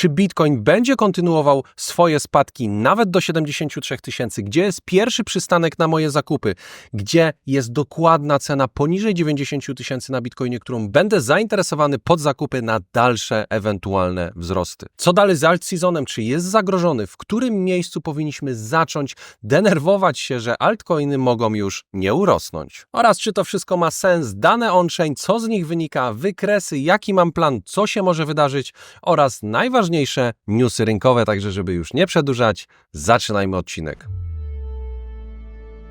czy Bitcoin będzie kontynuował swoje spadki nawet do 73 tysięcy, gdzie jest pierwszy przystanek na moje zakupy, gdzie jest dokładna cena poniżej 90 tysięcy na Bitcoinie, którą będę zainteresowany pod zakupy na dalsze ewentualne wzrosty. Co dalej z alt seasonem? Czy jest zagrożony? W którym miejscu powinniśmy zacząć denerwować się, że altcoiny mogą już nie urosnąć? Oraz czy to wszystko ma sens? Dane on-chain, co z nich wynika? Wykresy, jaki mam plan, co się może wydarzyć? Oraz najważniejsze newsy rynkowe, także żeby już nie przedłużać, zaczynajmy odcinek.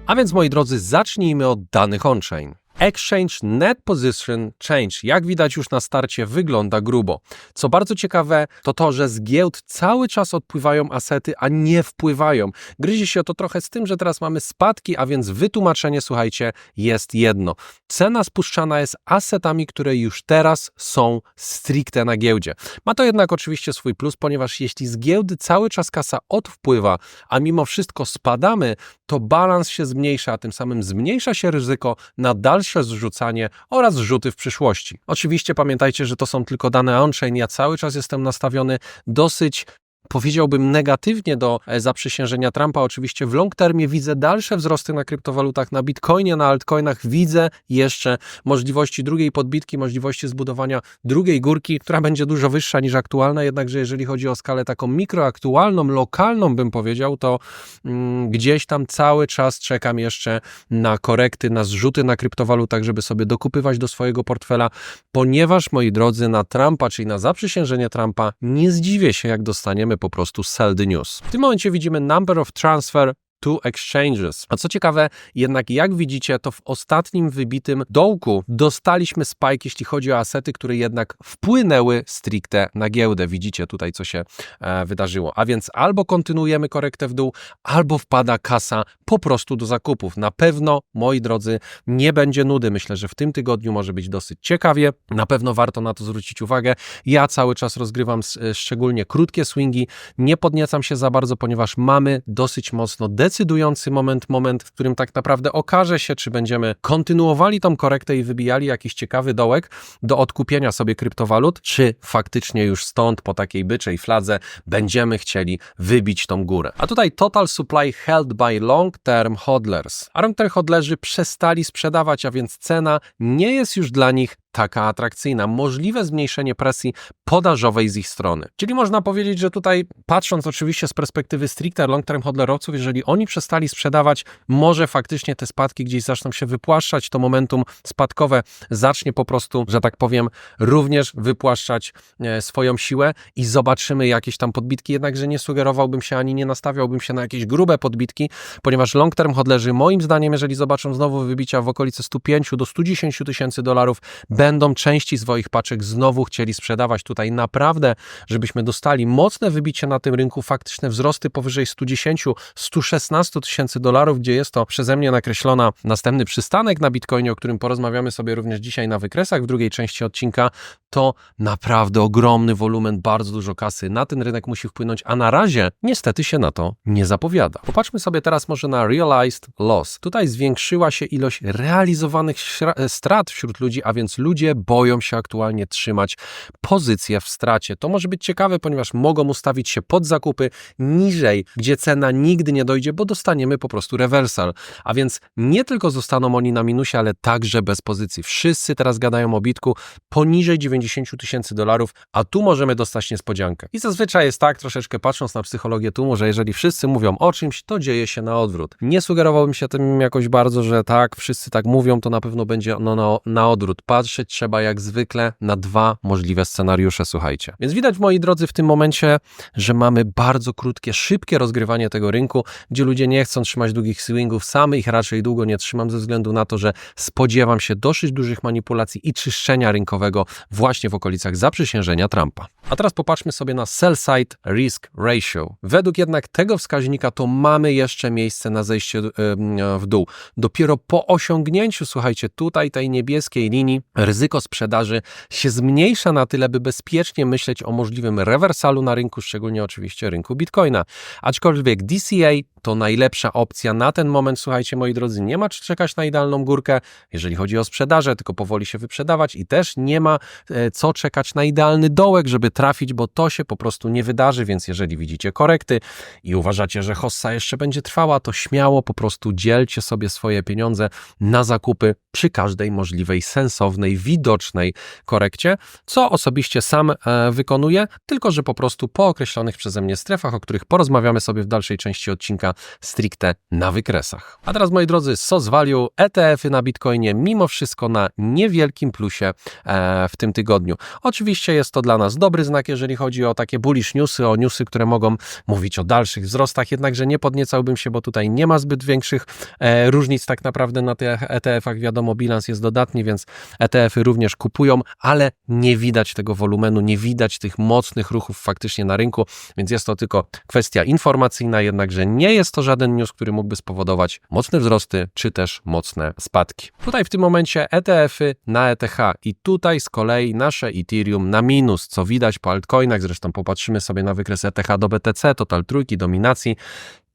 A więc moi drodzy, zacznijmy od danych on-chain. Exchange Net Position Change, jak widać już na starcie, wygląda grubo. Co bardzo ciekawe, to to, że z giełd cały czas odpływają asety, a nie wpływają. Gryzie się to trochę z tym, że teraz mamy spadki, a więc wytłumaczenie, słuchajcie, jest jedno. Cena spuszczana jest asetami, które już teraz są stricte na giełdzie. Ma to jednak oczywiście swój plus, ponieważ jeśli z giełdy cały czas kasa odpływa, a mimo wszystko spadamy, to balans się zmniejsza, a tym samym zmniejsza się ryzyko na dalsze zrzucanie oraz zrzuty w przyszłości. Oczywiście pamiętajcie, że to są tylko dane on-chain. Ja cały czas jestem nastawiony dosyć powiedziałbym negatywnie do e, zaprzysiężenia Trumpa. Oczywiście w long termie widzę dalsze wzrosty na kryptowalutach, na bitcoinie, na altcoinach. Widzę jeszcze możliwości drugiej podbitki, możliwości zbudowania drugiej górki, która będzie dużo wyższa niż aktualna. Jednakże jeżeli chodzi o skalę taką mikroaktualną, lokalną bym powiedział, to mm, gdzieś tam cały czas czekam jeszcze na korekty, na zrzuty na kryptowalutach, żeby sobie dokupywać do swojego portfela, ponieważ moi drodzy, na Trumpa, czyli na zaprzysiężenie Trumpa, nie zdziwię się, jak dostaniemy po prostu sell news. W tym momencie widzimy number of transfer to exchanges. A co ciekawe, jednak jak widzicie, to w ostatnim wybitym dołku dostaliśmy spike, jeśli chodzi o asety, które jednak wpłynęły stricte na giełdę. Widzicie tutaj, co się e, wydarzyło. A więc albo kontynuujemy korektę w dół, albo wpada kasa po prostu do zakupów. Na pewno, moi drodzy, nie będzie nudy. Myślę, że w tym tygodniu może być dosyć ciekawie. Na pewno warto na to zwrócić uwagę. Ja cały czas rozgrywam s- szczególnie krótkie swingi. Nie podniecam się za bardzo, ponieważ mamy dosyć mocno decydujący moment, moment, w którym tak naprawdę okaże się, czy będziemy kontynuowali tą korektę i wybijali jakiś ciekawy dołek do odkupienia sobie kryptowalut, czy faktycznie już stąd po takiej byczej fladze będziemy chcieli wybić tą górę. A tutaj total supply held by long term hodlers. A long term hodlerzy przestali sprzedawać, a więc cena nie jest już dla nich taka atrakcyjna. Możliwe zmniejszenie presji podażowej z ich strony. Czyli można powiedzieć, że tutaj patrząc oczywiście z perspektywy stricte long-term hodlerowców, jeżeli oni przestali sprzedawać, może faktycznie te spadki gdzieś zaczną się wypłaszczać, to momentum spadkowe zacznie po prostu, że tak powiem, również wypłaszczać e, swoją siłę i zobaczymy jakieś tam podbitki, jednakże nie sugerowałbym się ani nie nastawiałbym się na jakieś grube podbitki, ponieważ long-term hodlerzy moim zdaniem, jeżeli zobaczą znowu wybicia w okolicy 105 do 110 tysięcy dolarów, będą części swoich paczek znowu chcieli sprzedawać tutaj naprawdę, żebyśmy dostali mocne wybicie na tym rynku, faktyczne wzrosty powyżej 110-116 tysięcy dolarów, gdzie jest to przeze mnie nakreślona następny przystanek na Bitcoinie, o którym porozmawiamy sobie również dzisiaj na wykresach w drugiej części odcinka, to naprawdę ogromny wolumen, bardzo dużo kasy na ten rynek musi wpłynąć, a na razie niestety się na to nie zapowiada. Popatrzmy sobie teraz może na realized loss. Tutaj zwiększyła się ilość realizowanych strat wśród ludzi, a więc ludzie boją się aktualnie trzymać pozycję w stracie. To może być ciekawe, ponieważ mogą ustawić się pod zakupy niżej, gdzie cena nigdy nie dojdzie, bo dostaniemy po prostu reversal. A więc nie tylko zostaną oni na minusie, ale także bez pozycji. Wszyscy teraz gadają o bitku poniżej 90 tysięcy dolarów, a tu możemy dostać niespodziankę. I zazwyczaj jest tak, troszeczkę patrząc na psychologię tłumu, że jeżeli wszyscy mówią o czymś, to dzieje się na odwrót. Nie sugerowałbym się tym jakoś bardzo, że tak, wszyscy tak mówią, to na pewno będzie ono na, na odwrót. Patrzeć trzeba jak zwykle na dwa możliwe scenariusze, słuchajcie. Więc widać, moi drodzy, w tym momencie, że mamy bardzo krótkie, szybkie rozgrywanie tego rynku, gdzie ludzie nie chcą trzymać długich swingów, sam ich raczej długo nie trzymam ze względu na to, że spodziewam się dosyć dużych manipulacji i czyszczenia rynkowego właśnie w okolicach zaprzysiężenia Trumpa. A teraz popatrzmy sobie na sell side risk ratio. Według jednak tego wskaźnika to mamy jeszcze miejsce na zejście w dół. Dopiero po osiągnięciu, słuchajcie, tutaj tej niebieskiej linii ryzyko sprzedaży się zmniejsza na tyle, by bezpiecznie myśleć o możliwym rewersalu na rynku, szczególnie oczywiście rynku Bitcoina. Aczkolwiek DCA to najlepsza opcja na ten moment. Słuchajcie, moi drodzy, nie ma czekać na idealną górkę, jeżeli chodzi o sprzedaże, tylko powoli się wyprzedawać i też nie ma e, co czekać na idealny dołek, żeby trafić, bo to się po prostu nie wydarzy, więc jeżeli widzicie korekty i uważacie, że hossa jeszcze będzie trwała, to śmiało po prostu dzielcie sobie swoje pieniądze na zakupy przy każdej możliwej, sensownej, widocznej korekcie, co osobiście sam e, wykonuję, tylko że po prostu po określonych przeze mnie strefach, o których porozmawiamy sobie w dalszej części odcinka stricte na wykresach. A teraz moi drodzy, SOS Value, ETF-y na Bitcoinie, mimo wszystko na niewielkim plusie e, w tym tygodniu. Oczywiście jest to dla nas dobry znak, jeżeli chodzi o takie bullish newsy, o newsy, które mogą mówić o dalszych wzrostach, jednakże nie podniecałbym się, bo tutaj nie ma zbyt większych e, różnic tak naprawdę na tych ETF-ach. Wiadomo, bilans jest dodatni, więc ETF-y również kupują, ale nie widać tego wolumenu, nie widać tych mocnych ruchów faktycznie na rynku, więc jest to tylko kwestia informacyjna, jednakże nie jest to żaden news, który mógłby spowodować mocne wzrosty czy też mocne spadki. Tutaj w tym momencie ETF-y na ETH i tutaj z kolei nasze Ethereum na minus, co widać po altcoinach, zresztą popatrzymy sobie na wykres ETH do BTC, total trójki, dominacji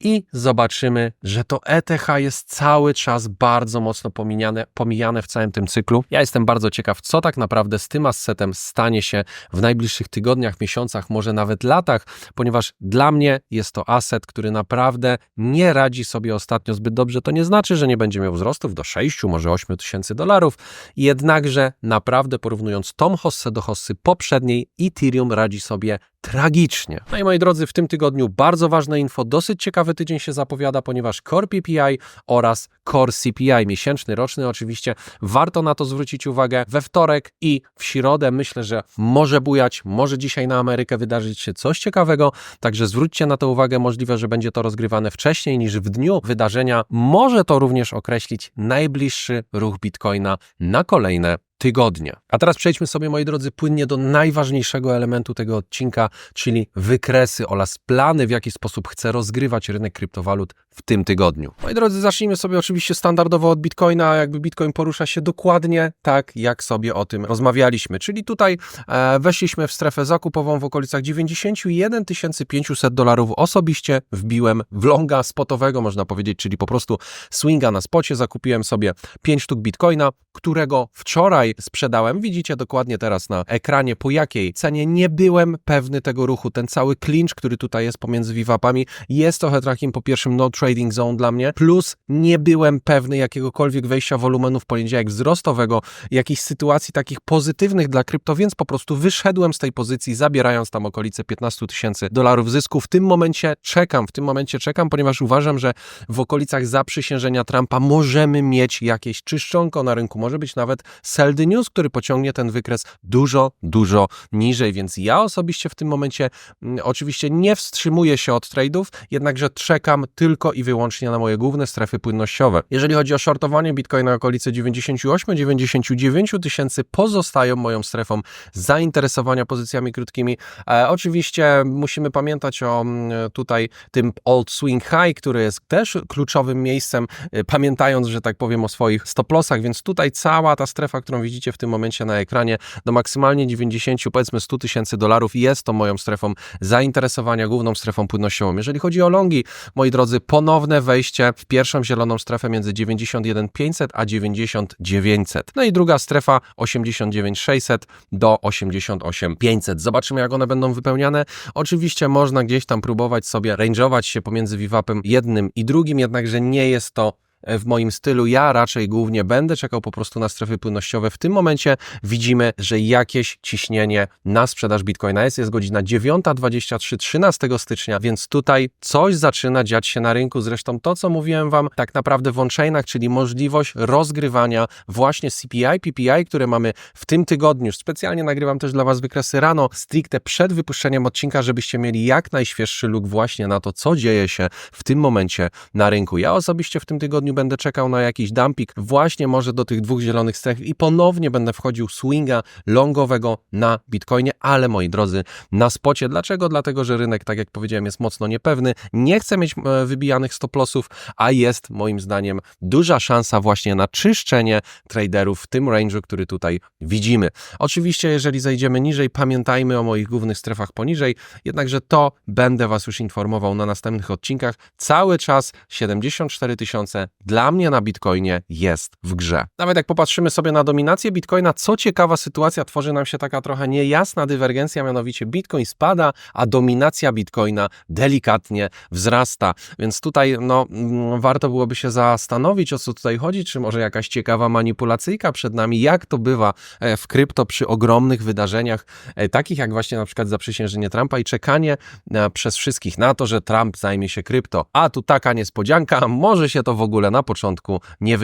i zobaczymy, że to ETH jest cały czas bardzo mocno pomijane, pomijane w całym tym cyklu. Ja jestem bardzo ciekaw, co tak naprawdę z tym assetem stanie się w najbliższych tygodniach, miesiącach, może nawet latach, ponieważ dla mnie jest to asset, który naprawdę nie radzi sobie ostatnio zbyt dobrze. To nie znaczy, że nie będzie miał wzrostów do 6, może 8 tysięcy dolarów, jednakże naprawdę porównując tą hossę do hossy poprzedniej, Ethereum radzi sobie tragicznie. No i moi drodzy, w tym tygodniu bardzo ważne info, dosyć ciekawy tydzień się zapowiada, ponieważ Core PPI oraz Core CPI, miesięczny, roczny oczywiście, warto na to zwrócić uwagę we wtorek i w środę. Myślę, że może bujać, może dzisiaj na Amerykę wydarzyć się coś ciekawego, także zwróćcie na to uwagę, możliwe, że będzie to rozgrywane wcześniej niż w dniu wydarzenia. Może to również określić najbliższy ruch Bitcoina na kolejne tygodnie. A teraz przejdźmy sobie, moi drodzy, płynnie do najważniejszego elementu tego odcinka, czyli wykresy oraz plany, w jaki sposób chcę rozgrywać rynek kryptowalut w tym tygodniu. Moi drodzy, zacznijmy sobie oczywiście standardowo od Bitcoina, jakby Bitcoin porusza się dokładnie tak, jak sobie o tym rozmawialiśmy, czyli tutaj e, weszliśmy w strefę zakupową w okolicach 91 500 dolarów. Osobiście wbiłem w longa spotowego, można powiedzieć, czyli po prostu swinga na spocie, zakupiłem sobie 5 sztuk Bitcoina, którego wczoraj sprzedałem. Widzicie dokładnie teraz na ekranie, po jakiej cenie nie byłem pewny tego ruchu. Ten cały clinch, który tutaj jest pomiędzy VWAP-ami, jest trochę takim po pierwszym no trading zone dla mnie, plus nie byłem pewny jakiegokolwiek wejścia wolumenu w poniedziałek wzrostowego, jakichś sytuacji takich pozytywnych dla krypto, więc po prostu wyszedłem z tej pozycji, zabierając tam okolice 15 tysięcy dolarów zysku. W tym momencie czekam, w tym momencie czekam, ponieważ uważam, że w okolicach zaprzysiężenia Trumpa możemy mieć jakieś czyszczonko na rynku, może być nawet sell the news, który pociągnie ten wykres dużo, dużo niżej, więc ja osobiście w tym momencie mm, oczywiście nie wstrzymuję się od trade'ów, jednakże czekam tylko i wyłącznie na moje główne strefy płynnościowe. Jeżeli chodzi o shortowanie Bitcoina okolice 98-99 tysięcy pozostają moją strefą zainteresowania pozycjami krótkimi. E, oczywiście musimy pamiętać o mm, tutaj tym old swing high, który jest też kluczowym miejscem, e, pamiętając, że tak powiem o swoich stop lossach, więc tutaj cała ta strefa, którą widzicie w tym momencie na ekranie, do maksymalnie 90, powiedzmy 100 tysięcy dolarów jest to moją strefą zainteresowania, główną strefą płynnościową. Jeżeli chodzi o longi, moi drodzy, ponowne wejście w pierwszą zieloną strefę między 91 500 a 90 900. No i druga strefa 89 600 do 88 500. Zobaczymy, jak one będą wypełniane. Oczywiście można gdzieś tam próbować sobie range'ować się pomiędzy VWAP-em jednym i drugim, jednakże nie jest to w moim stylu. Ja raczej głównie będę czekał po prostu na strefy płynnościowe. W tym momencie widzimy, że jakieś ciśnienie na sprzedaż Bitcoina jest. Jest godzina 9.23, 13 stycznia, więc tutaj coś zaczyna dziać się na rynku. Zresztą to, co mówiłem Wam tak naprawdę w on-chainach, czyli możliwość rozgrywania właśnie CPI, PPI, które mamy w tym tygodniu. Specjalnie nagrywam też dla Was wykresy rano, stricte przed wypuszczeniem odcinka, żebyście mieli jak najświeższy look właśnie na to, co dzieje się w tym momencie na rynku. Ja osobiście w tym tygodniu będę czekał na jakiś dumping, właśnie może do tych dwóch zielonych stref i ponownie będę wchodził swinga longowego na Bitcoinie, ale moi drodzy, na spocie. Dlaczego? Dlatego, że rynek, tak jak powiedziałem, jest mocno niepewny. Nie chcę mieć e, wybijanych stop-lossów, a jest moim zdaniem duża szansa właśnie na czyszczenie traderów w tym range'u, który tutaj widzimy. Oczywiście, jeżeli zejdziemy niżej, pamiętajmy o moich głównych strefach poniżej, jednakże to będę Was już informował na następnych odcinkach. Cały czas 74 tysiące dla mnie na Bitcoinie jest w grze. Nawet jak popatrzymy sobie na dominację Bitcoina, co ciekawa sytuacja, tworzy nam się taka trochę niejasna dywergencja, mianowicie Bitcoin spada, a dominacja Bitcoina delikatnie wzrasta. Więc tutaj no, mm, warto byłoby się zastanowić, o co tutaj chodzi, czy może jakaś ciekawa manipulacyjka przed nami, jak to bywa e, w krypto przy ogromnych wydarzeniach, e, takich jak właśnie na przykład zaprzysiężenie Trumpa i czekanie e, przez wszystkich na to, że Trump zajmie się krypto. A tu taka niespodzianka, może się to w ogóle na początku nie,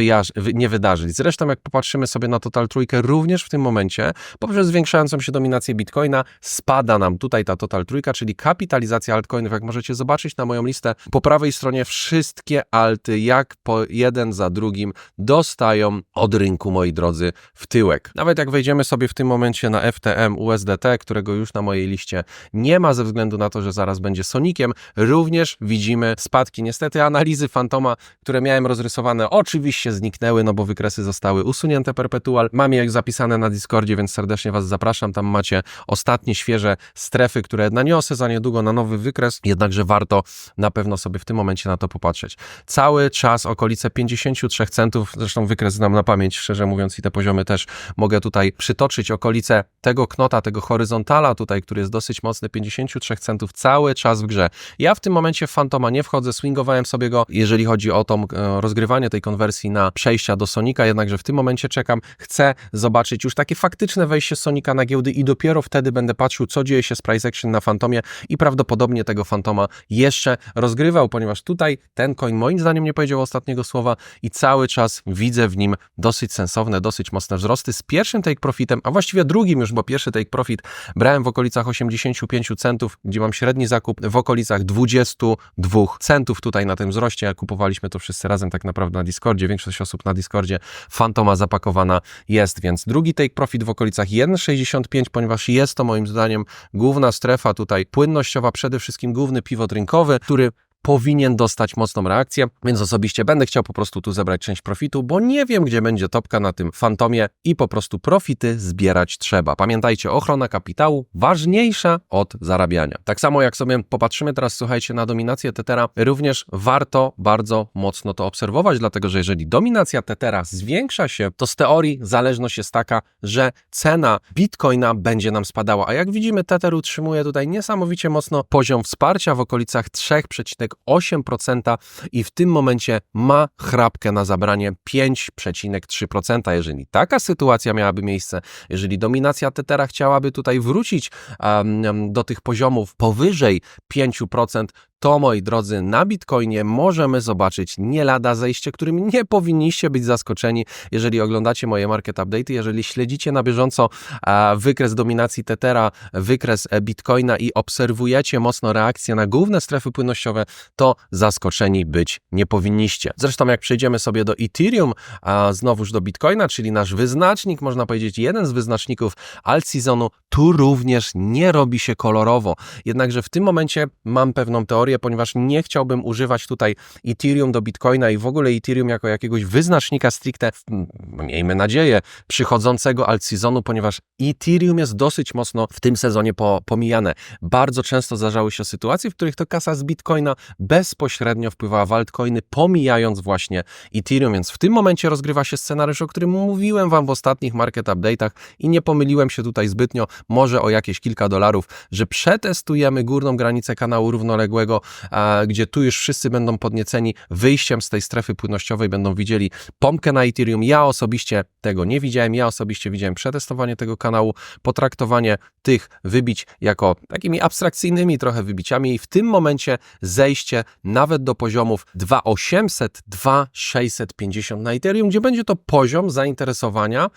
nie wydarzyć. Zresztą jak popatrzymy sobie na Total Trójkę, również w tym momencie, poprzez zwiększającą się dominację Bitcoina, spada nam tutaj ta Total Trójka, czyli kapitalizacja altcoinów. Jak możecie zobaczyć na moją listę, po prawej stronie wszystkie alty, jak po jeden za drugim, dostają od rynku, moi drodzy, w tyłek. Nawet jak wejdziemy sobie w tym momencie na FTM USDT, którego już na mojej liście nie ma ze względu na to, że zaraz będzie Sonikiem, również widzimy spadki. Niestety analizy Fantoma, które miałem rozrysowane, oczywiście zniknęły, no bo wykresy zostały usunięte perpetual. Mam je zapisane na Discordzie, więc serdecznie Was zapraszam. Tam macie ostatnie, świeże strefy, które naniosę za niedługo na nowy wykres, jednakże warto na pewno sobie w tym momencie na to popatrzeć. Cały czas okolice 53 centów, zresztą wykres znam na pamięć, szczerze mówiąc, i te poziomy też mogę tutaj przytoczyć. Okolice tego knota, tego horyzontala tutaj, który jest dosyć mocny, 53 centów, cały czas w grze. Ja w tym momencie w Fantoma nie wchodzę, swingowałem sobie go, jeżeli chodzi o tą rozgrywanie tej konwersji na przejścia do Sonika, jednakże w tym momencie czekam, chcę zobaczyć już takie faktyczne wejście Sonika na giełdy i dopiero wtedy będę patrzył, co dzieje się z price action na Fantomie i prawdopodobnie tego Fantoma jeszcze rozgrywał, ponieważ tutaj ten coin moim zdaniem nie powiedział ostatniego słowa i cały czas widzę w nim dosyć sensowne, dosyć mocne wzrosty z pierwszym take profitem, a właściwie drugim już, bo pierwszy take profit brałem w okolicach 85 centów, gdzie mam średni zakup w okolicach 22 centów tutaj na tym wzroście. Kupowaliśmy to wszyscy razem tak naprawdę na Discordzie. Większość osób na Discordzie Fantoma zapakowana jest, więc drugi take profit w okolicach 1,65, ponieważ jest to moim zdaniem główna strefa tutaj płynnościowa, przede wszystkim główny pivot rynkowy, który powinien dostać mocną reakcję, więc osobiście będę chciał po prostu tu zebrać część profitu, bo nie wiem, gdzie będzie topka na tym fantomie i po prostu profity zbierać trzeba. Pamiętajcie, ochrona kapitału ważniejsza od zarabiania. Tak samo jak sobie popatrzymy teraz, słuchajcie, na dominację Tetera, również warto bardzo mocno to obserwować, dlatego że jeżeli dominacja Tetera zwiększa się, to z teorii zależność jest taka, że cena Bitcoina będzie nam spadała, a jak widzimy, Tether utrzymuje tutaj niesamowicie mocno poziom wsparcia w okolicach 3,8% i w tym momencie ma chrapkę na zabranie 5,3%. Jeżeli taka sytuacja miałaby miejsce, jeżeli dominacja Tethera chciałaby tutaj wrócić um, do tych poziomów powyżej 5%, to moi drodzy, na Bitcoinie możemy zobaczyć nie lada zejście, którym nie powinniście być zaskoczeni, jeżeli oglądacie moje market update, jeżeli śledzicie na bieżąco wykres dominacji Tethera, wykres e, Bitcoina i obserwujecie mocno reakcje na główne strefy płynnościowe, to zaskoczeni być nie powinniście. Zresztą jak przejdziemy sobie do Ethereum, a znowuż do Bitcoina, czyli nasz wyznacznik, można powiedzieć jeden z wyznaczników alt tu również nie robi się kolorowo. Jednakże w tym momencie mam pewną teorię, ponieważ nie chciałbym używać tutaj Ethereum do Bitcoina i w ogóle Ethereum jako jakiegoś wyznacznika stricte, miejmy nadzieję, przychodzącego alt seasonu, ponieważ Ethereum jest dosyć mocno w tym sezonie po, pomijane. Bardzo często zdarzały się sytuacje, w których to kasa z Bitcoina bezpośrednio wpływała w altcoiny, pomijając właśnie Ethereum, więc w tym momencie rozgrywa się scenariusz, o którym mówiłem Wam w ostatnich market update'ach i nie pomyliłem się tutaj zbytnio, może o jakieś kilka dolarów, że przetestujemy górną granicę kanału równoległego, gdzie tu już wszyscy będą podnieceni wyjściem z tej strefy płynnościowej, będą widzieli pompkę na Ethereum. Ja osobiście tego nie widziałem, ja osobiście widziałem przetestowanie tego kanału, potraktowanie tych wybić jako takimi abstrakcyjnymi trochę wybiciami i w tym momencie zejście nawet do poziomów 2800, 2650 na Ethereum, gdzie będzie to poziom zainteresowania,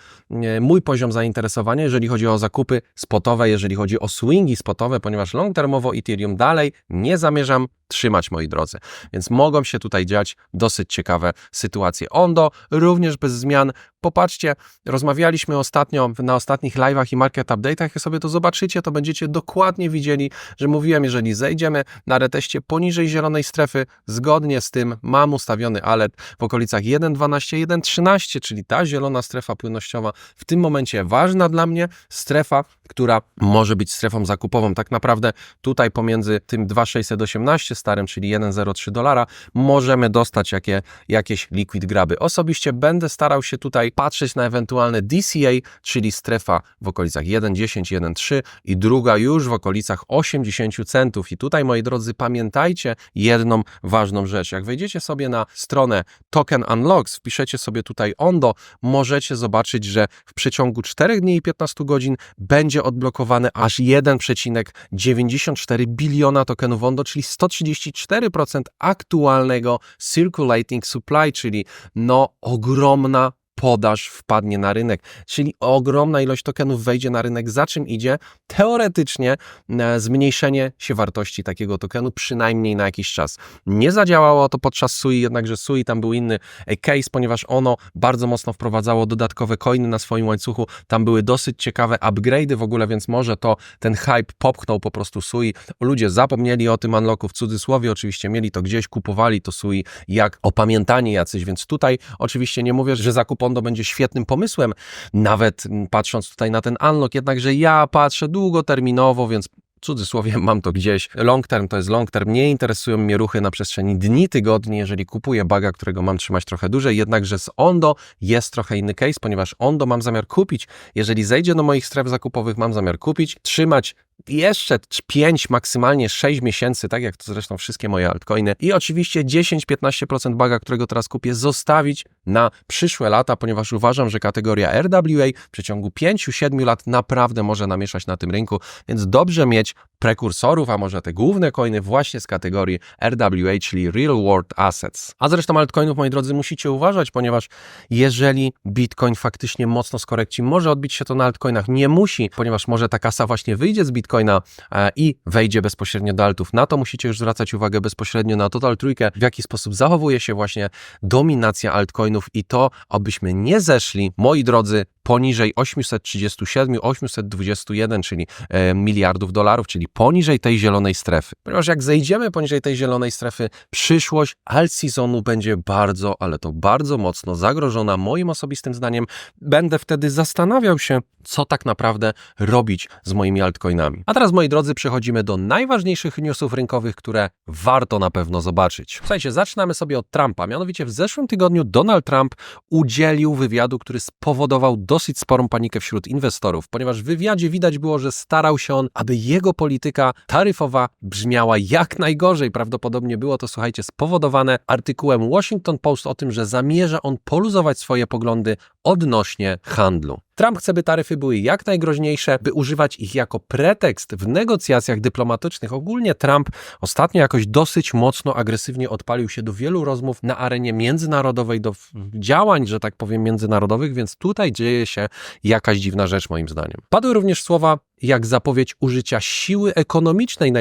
mój poziom zainteresowania, jeżeli chodzi o zakupy spotowe, jeżeli chodzi o swingi spotowe, ponieważ long termowo Ethereum dalej nie uważam, trzymać, moi drodzy. Więc mogą się tutaj dziać dosyć ciekawe sytuacje. Ondo również bez zmian. Popatrzcie, rozmawialiśmy ostatnio na ostatnich live'ach i market update'ach. Jak sobie to zobaczycie, to będziecie dokładnie widzieli, że mówiłem, jeżeli zejdziemy na reteście poniżej zielonej strefy, zgodnie z tym mam ustawiony alert w okolicach 1.12, 1.13, czyli ta zielona strefa płynnościowa w tym momencie ważna dla mnie, strefa, która może być strefą zakupową. Tak naprawdę tutaj pomiędzy tym 2,618 starym, czyli 1,03 dolara, możemy dostać jakie, jakieś liquid graby. Osobiście będę starał się tutaj patrzeć na ewentualne DCA, czyli strefa w okolicach 1,10, 1,3 i druga już w okolicach 80 centów. I tutaj, moi drodzy, pamiętajcie jedną ważną rzecz. Jak wejdziecie sobie na stronę Token Unlocks, wpiszecie sobie tutaj ONDO, możecie zobaczyć, że w przeciągu 4 dni i 15 godzin będzie odblokowane aż 1,94 biliona tokenów ONDO, czyli 134% aktualnego circulating supply, czyli no ogromna podaż wpadnie na rynek, czyli ogromna ilość tokenów wejdzie na rynek, za czym idzie teoretycznie e, zmniejszenie się wartości takiego tokenu, przynajmniej na jakiś czas. Nie zadziałało to podczas SUI, jednakże SUI tam był inny e, case, ponieważ ono bardzo mocno wprowadzało dodatkowe coiny na swoim łańcuchu, tam były dosyć ciekawe upgrade'y w ogóle, więc może to ten hype popchnął po prostu SUI. Ludzie zapomnieli o tym unlocku w cudzysłowie, oczywiście mieli to gdzieś, kupowali to SUI jak opamiętanie jacyś, więc tutaj oczywiście nie mówię, że zakup Pondo będzie świetnym pomysłem, nawet patrząc tutaj na ten unlock, jednakże ja patrzę długoterminowo, więc w cudzysłowie mam to gdzieś. Long term to jest long term. Nie interesują mnie ruchy na przestrzeni dni, tygodni, jeżeli kupuję baga, którego mam trzymać trochę dłużej. Jednakże z Ondo jest trochę inny case, ponieważ Ondo mam zamiar kupić. Jeżeli zejdzie do moich stref zakupowych, mam zamiar kupić, trzymać jeszcze 5, maksymalnie 6 miesięcy, tak jak to zresztą wszystkie moje altcoiny. I oczywiście 10-15% baga, którego teraz kupię, zostawić na przyszłe lata, ponieważ uważam, że kategoria RWA w przeciągu 5-7 lat naprawdę może namieszać na tym rynku, więc dobrze mieć prekursorów, a może te główne coiny właśnie z kategorii RWA, czyli Real World Assets. A zresztą altcoinów, moi drodzy, musicie uważać, ponieważ jeżeli Bitcoin faktycznie mocno skorekci, może odbić się to na altcoinach, nie musi, ponieważ może ta kasa właśnie wyjdzie z Bitcoina e, i wejdzie bezpośrednio do altów. Na to musicie już zwracać uwagę bezpośrednio na Total Trójkę, w jaki sposób zachowuje się właśnie dominacja altcoinów i to, abyśmy nie zeszli, moi drodzy, poniżej 837, 821, czyli e, miliardów dolarów, czyli poniżej tej zielonej strefy. Ponieważ jak zejdziemy poniżej tej zielonej strefy, przyszłość alt seasonu będzie bardzo, ale to bardzo mocno zagrożona. Moim osobistym zdaniem będę wtedy zastanawiał się, co tak naprawdę robić z moimi altcoinami. A teraz, moi drodzy, przechodzimy do najważniejszych newsów rynkowych, które warto na pewno zobaczyć. Słuchajcie, zaczynamy sobie od Trumpa. Mianowicie w zeszłym tygodniu Donald Trump udzielił wywiadu, który spowodował dosyć sporą panikę wśród inwestorów, ponieważ w wywiadzie widać było, że starał się on, aby jego polityka taryfowa brzmiała jak najgorzej. Prawdopodobnie było to, słuchajcie, spowodowane artykułem Washington Post o tym, że zamierza on poluzować swoje poglądy odnośnie handlu. Trump chce, by taryfy były jak najgroźniejsze, by używać ich jako pretekst w negocjacjach dyplomatycznych. Ogólnie Trump ostatnio jakoś dosyć mocno agresywnie odpalił się do wielu rozmów na arenie międzynarodowej, do działań, że tak powiem, międzynarodowych, więc tutaj dzieje się jakaś dziwna rzecz, moim zdaniem. Padły również słowa jak zapowiedź użycia siły ekonomicznej.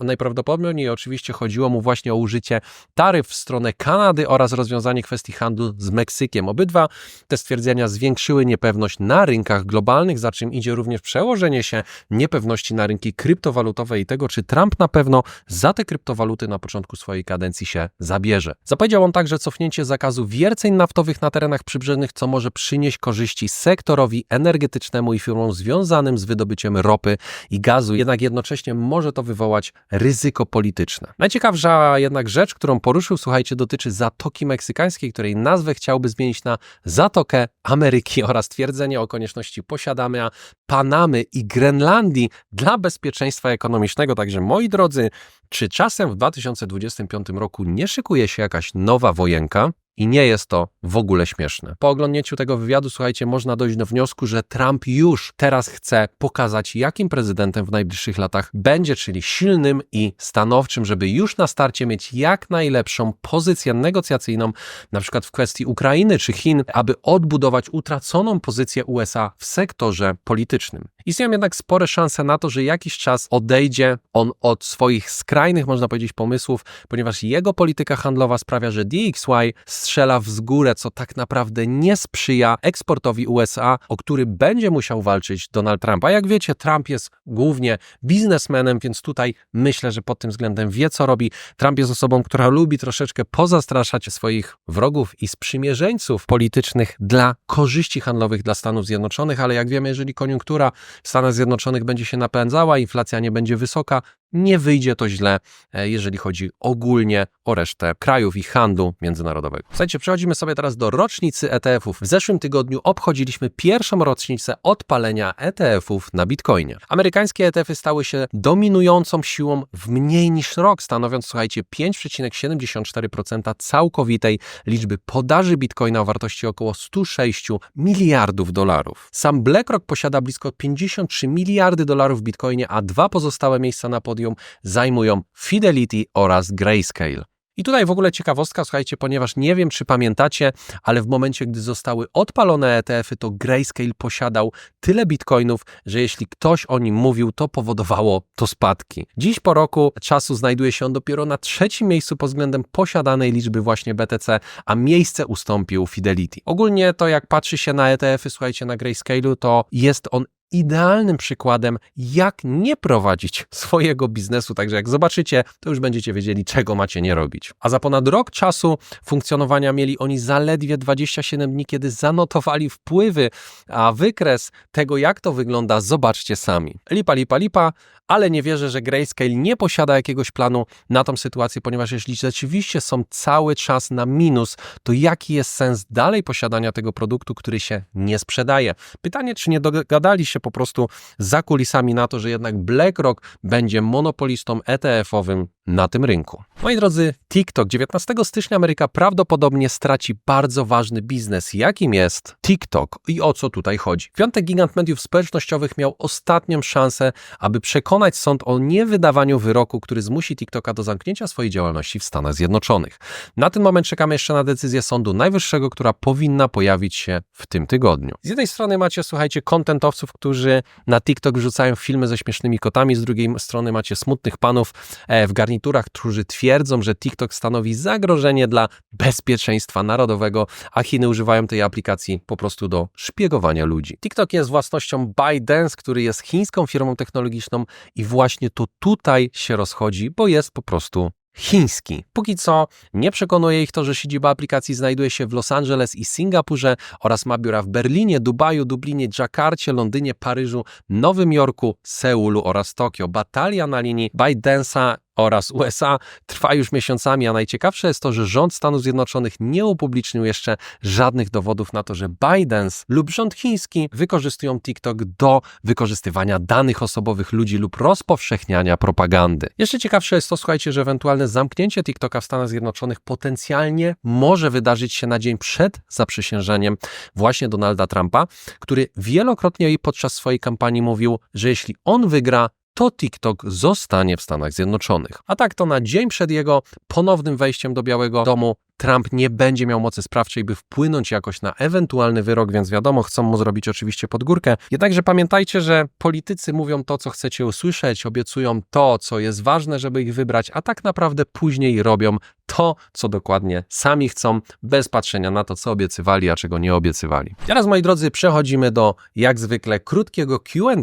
Najprawdopodobniej oczywiście chodziło mu właśnie o użycie taryf w stronę Kanady oraz rozwiązanie kwestii handlu z Meksykiem. Obydwa te stwierdzenia zwiększyły niepewność na rynkach globalnych, za czym idzie również przełożenie się niepewności na rynki kryptowalutowe i tego, czy Trump na pewno za te kryptowaluty na początku swojej kadencji się zabierze. Zapowiedział on także cofnięcie zakazu wierceń naftowych na terenach przybrzeżnych, co może przynieść korzyści sektorowi energetycznemu i firmom związanym z wydobyciem ropy i gazu, jednak jednocześnie może to wywołać ryzyko polityczne. Najciekawsza jednak rzecz, którą poruszył, słuchajcie, dotyczy Zatoki Meksykańskiej, której nazwę chciałby zmienić na Zatokę Ameryki oraz twierdzenie o konieczności posiadania Panamy i Grenlandii dla bezpieczeństwa ekonomicznego. Także moi drodzy, czy czasem w 2025 roku nie szykuje się jakaś nowa wojenka? I nie jest to w ogóle śmieszne. Po oglądnięciu tego wywiadu, słuchajcie, można dojść do wniosku, że Trump już teraz chce pokazać, jakim prezydentem w najbliższych latach będzie, czyli silnym i stanowczym, żeby już na starcie mieć jak najlepszą pozycję negocjacyjną, na przykład w kwestii Ukrainy czy Chin, aby odbudować utraconą pozycję USA w sektorze politycznym. Istnieją jednak spore szanse na to, że jakiś czas odejdzie on od swoich skrajnych, można powiedzieć, pomysłów, ponieważ jego polityka handlowa sprawia, że DXY strzela w górę, co tak naprawdę nie sprzyja eksportowi USA, o który będzie musiał walczyć Donald Trump. A jak wiecie, Trump jest głównie biznesmenem, więc tutaj myślę, że pod tym względem wie, co robi. Trump jest osobą, która lubi troszeczkę pozastraszać swoich wrogów i sprzymierzeńców politycznych dla korzyści handlowych dla Stanów Zjednoczonych, ale jak wiemy, jeżeli koniunktura w Stanach Zjednoczonych będzie się napędzała, inflacja nie będzie wysoka, nie wyjdzie to źle, e, jeżeli chodzi ogólnie o resztę krajów i handlu międzynarodowego. Słuchajcie, przechodzimy sobie teraz do rocznicy ETF-ów. W zeszłym tygodniu obchodziliśmy pierwszą rocznicę odpalenia ETF-ów na Bitcoinie. Amerykańskie ETF-y stały się dominującą siłą w mniej niż rok, stanowiąc, słuchajcie, 5,74% całkowitej liczby podaży Bitcoina o wartości około 106 miliardów dolarów. Sam BlackRock posiada blisko 53 miliardy dolarów w Bitcoinie, a dwa pozostałe miejsca na podium zajmują Fidelity oraz Grayscale. I tutaj w ogóle ciekawostka, słuchajcie, ponieważ nie wiem, czy pamiętacie, ale w momencie, gdy zostały odpalone ETF-y, to Grayscale posiadał tyle bitcoinów, że jeśli ktoś o nim mówił, to powodowało to spadki. Dziś po roku czasu znajduje się on dopiero na trzecim miejscu pod względem posiadanej liczby właśnie BTC, a miejsce ustąpił Fidelity. Ogólnie to jak patrzy się na ETF-y, słuchajcie, na Grayscale'u, to jest on idealnym przykładem, jak nie prowadzić swojego biznesu. Także jak zobaczycie, to już będziecie wiedzieli, czego macie nie robić. A za ponad rok czasu funkcjonowania mieli oni zaledwie 27 dni, kiedy zanotowali wpływy, a wykres tego, jak to wygląda, zobaczcie sami. Lipa, lipa, lipa, ale nie wierzę, że Grayscale nie posiada jakiegoś planu na tą sytuację, ponieważ jeśli rzeczywiście są cały czas na minus, to jaki jest sens dalej posiadania tego produktu, który się nie sprzedaje? Pytanie, czy nie dogadali się po prostu za kulisami na to, że jednak BlackRock będzie monopolistą ETF-owym na tym rynku. Moi drodzy, TikTok 19 stycznia Ameryka prawdopodobnie straci bardzo ważny biznes, jakim jest TikTok i o co tutaj chodzi. Piątek gigant mediów społecznościowych miał ostatnią szansę, aby przekonać sąd o niewydawaniu wyroku, który zmusi TikToka do zamknięcia swojej działalności w Stanach Zjednoczonych. Na ten moment czekamy jeszcze na decyzję Sądu Najwyższego, która powinna pojawić się w tym tygodniu. Z jednej strony macie, słuchajcie, kontentowców, którzy na TikTok wrzucają filmy ze śmiesznymi kotami, z drugiej strony macie smutnych panów e, w garniturach, którzy twierdzą, że TikTok stanowi zagrożenie dla bezpieczeństwa narodowego, a Chiny używają tej aplikacji po prostu do szpiegowania ludzi. TikTok jest własnością ByteDance, który jest chińską firmą technologiczną i właśnie to tutaj się rozchodzi, bo jest po prostu chiński. Póki co nie przekonuje ich to, że siedziba aplikacji znajduje się w Los Angeles i Singapurze oraz ma biura w Berlinie, Dubaju, Dublinie, Dżakarcie, Londynie, Paryżu, Nowym Jorku, Seulu oraz Tokio. Batalia na linii ByteDance'a oraz USA trwa już miesiącami, a najciekawsze jest to, że rząd Stanów Zjednoczonych nie upublicznił jeszcze żadnych dowodów na to, że Biden lub rząd chiński wykorzystują TikTok do wykorzystywania danych osobowych ludzi lub rozpowszechniania propagandy. Jeszcze ciekawsze jest to, słuchajcie, że ewentualne zamknięcie TikToka w Stanach Zjednoczonych potencjalnie może wydarzyć się na dzień przed zaprzysiężeniem właśnie Donalda Trumpa, który wielokrotnie podczas swojej kampanii mówił, że jeśli on wygra, to TikTok zostanie w Stanach Zjednoczonych. A tak to na dzień przed jego ponownym wejściem do Białego Domu Trump nie będzie miał mocy sprawczej, by wpłynąć jakoś na ewentualny wyrok, więc wiadomo, chcą mu zrobić oczywiście pod górkę. Jednakże pamiętajcie, że politycy mówią to, co chcecie usłyszeć, obiecują to, co jest ważne, żeby ich wybrać, a tak naprawdę później robią to, co dokładnie sami chcą, bez patrzenia na to, co obiecywali, a czego nie obiecywali. Teraz, moi drodzy, przechodzimy do, jak zwykle, krótkiego QA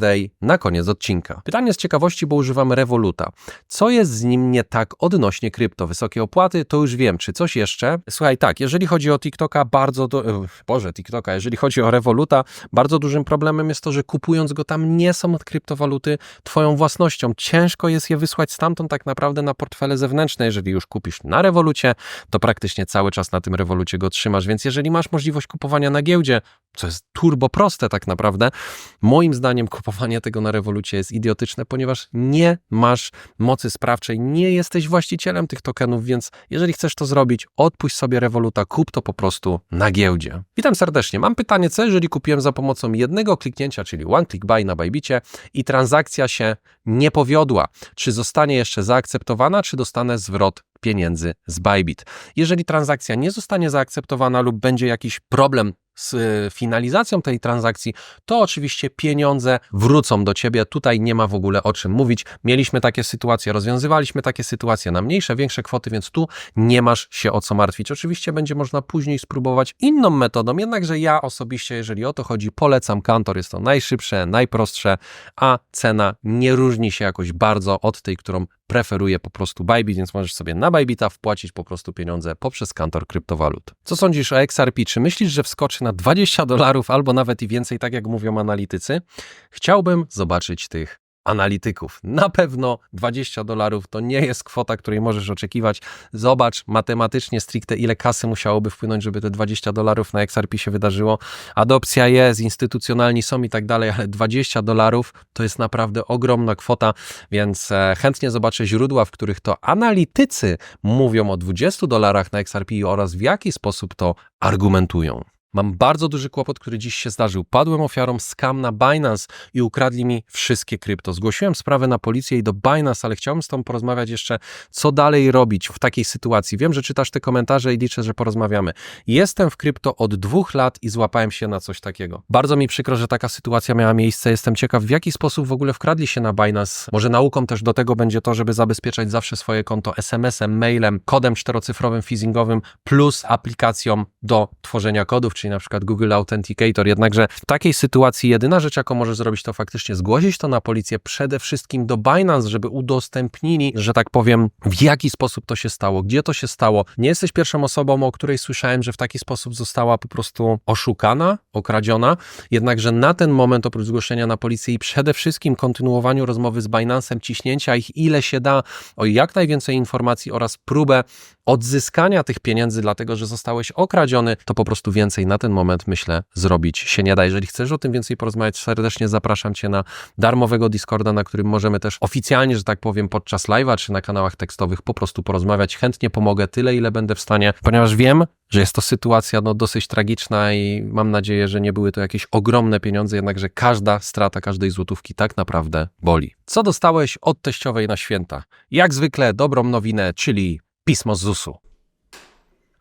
na koniec odcinka. Pytanie z ciekawości, bo używam Revoluta. Co jest z nim nie tak odnośnie krypto? Wysokie opłaty, to już wiem. Czy coś jeszcze? Słuchaj, tak, jeżeli chodzi o TikToka, bardzo, do... Boże, TikToka, jeżeli chodzi o Revoluta, bardzo dużym problemem jest to, że kupując go tam nie są kryptowaluty twoją własnością. Ciężko jest je wysłać stamtąd tak naprawdę na portfele zewnętrzne. Jeżeli już kupisz na Revolucie, to praktycznie cały czas na tym Revolucie go trzymasz, więc jeżeli masz możliwość kupowania na giełdzie, co jest turbo proste tak naprawdę, moim zdaniem kupowanie tego na Revolucie jest idiotyczne, ponieważ nie masz mocy sprawczej, nie jesteś właścicielem tych tokenów, więc jeżeli chcesz to zrobić, od odpuść sobie Revoluta, kup to po prostu na giełdzie. Witam serdecznie. Mam pytanie, co jeżeli kupiłem za pomocą jednego kliknięcia, czyli one click buy na Bajbicie i transakcja się nie powiodła? Czy zostanie jeszcze zaakceptowana, czy dostanę zwrot pieniędzy z Bybit? Jeżeli transakcja nie zostanie zaakceptowana lub będzie jakiś problem z y, finalizacją tej transakcji, to oczywiście pieniądze wrócą do ciebie. Tutaj nie ma w ogóle o czym mówić. Mieliśmy takie sytuacje, rozwiązywaliśmy takie sytuacje na mniejsze, większe kwoty, więc tu nie masz się o co martwić. Oczywiście będzie można później spróbować inną metodą, jednakże ja osobiście, jeżeli o to chodzi, polecam Kantor. Jest to najszybsze, najprostsze, a cena nie różni się jakoś bardzo od tej, którą preferuje po prostu Bybit, więc możesz sobie na Bybita wpłacić po prostu pieniądze poprzez kantor kryptowalut. Co sądzisz o XRP? Czy myślisz, że wskoczy na 20 dolarów albo nawet i więcej, tak jak mówią analitycy? Chciałbym zobaczyć tych analityków. Na pewno 20 dolarów to nie jest kwota, której możesz oczekiwać. Zobacz matematycznie stricte, ile kasy musiałoby wpłynąć, żeby te 20 dolarów na XRP się wydarzyło. Adopcja jest, instytucjonalni są i tak dalej, ale 20 dolarów to jest naprawdę ogromna kwota, więc e, chętnie zobaczę źródła, w których to analitycy mówią o 20 dolarach na XRP oraz w jaki sposób to argumentują. Mam bardzo duży kłopot, który dziś się zdarzył. Padłem ofiarą scam na Binance i ukradli mi wszystkie krypto. Zgłosiłem sprawę na policję i do Binance, ale chciałbym z Tobą porozmawiać jeszcze, co dalej robić w takiej sytuacji. Wiem, że czytasz te komentarze i liczę, że porozmawiamy. Jestem w krypto od dwóch lat i złapałem się na coś takiego. Bardzo mi przykro, że taka sytuacja miała miejsce. Jestem ciekaw, w jaki sposób w ogóle wkradli się na Binance. Może nauką też do tego będzie to, żeby zabezpieczać zawsze swoje konto SMS-em, mailem, kodem czterocyfrowym phishingowym plus aplikacją do tworzenia kodów, czyli na przykład Google Authenticator. Jednakże w takiej sytuacji jedyna rzecz, jaką możesz zrobić, to faktycznie zgłosić to na policję, przede wszystkim do Binance, żeby udostępnili, że tak powiem, w jaki sposób to się stało, gdzie to się stało. Nie jesteś pierwszą osobą, o której słyszałem, że w taki sposób została po prostu oszukana, okradziona. Jednakże na ten moment, oprócz zgłoszenia na policję i przede wszystkim kontynuowaniu rozmowy z Binance'em, ciśnięcia ich ile się da, o jak najwięcej informacji oraz próbę odzyskania tych pieniędzy, dlatego że zostałeś okradziony, to po prostu więcej na ten moment, myślę, zrobić się nie da. Jeżeli chcesz o tym więcej porozmawiać, serdecznie zapraszam Cię na darmowego Discorda, na którym możemy też oficjalnie, że tak powiem, podczas live'a czy na kanałach tekstowych po prostu porozmawiać. Chętnie pomogę tyle, ile będę w stanie, ponieważ wiem, że jest to sytuacja no, dosyć tragiczna i mam nadzieję, że nie były to jakieś ogromne pieniądze, jednakże każda strata każdej złotówki tak naprawdę boli. Co dostałeś od teściowej na święta? Jak zwykle dobrą nowinę, czyli pismo z ZUS-u.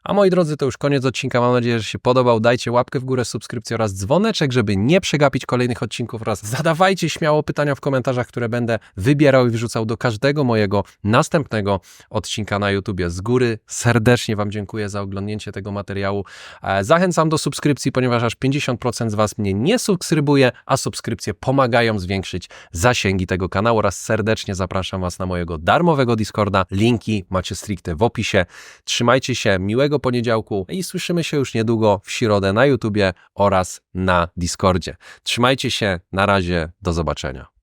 A moi drodzy, to już koniec odcinka. Mam nadzieję, że się podobał. Dajcie łapkę w górę, subskrypcję oraz dzwoneczek, żeby nie przegapić kolejnych odcinków oraz zadawajcie śmiało pytania w komentarzach, które będę wybierał i wrzucał do każdego mojego następnego odcinka na YouTubie. Z góry serdecznie Wam dziękuję za oglądnięcie tego materiału. E, Zachęcam do subskrypcji, ponieważ aż 50% z Was mnie nie subskrybuje, a subskrypcje pomagają zwiększyć zasięgi tego kanału oraz serdecznie zapraszam Was na mojego darmowego Discorda. Linki macie stricte w opisie. Trzymajcie się, miłego poniedziałku i słyszymy się już niedługo w środę na YouTubie oraz na Discordzie. Trzymajcie się, na razie, do zobaczenia.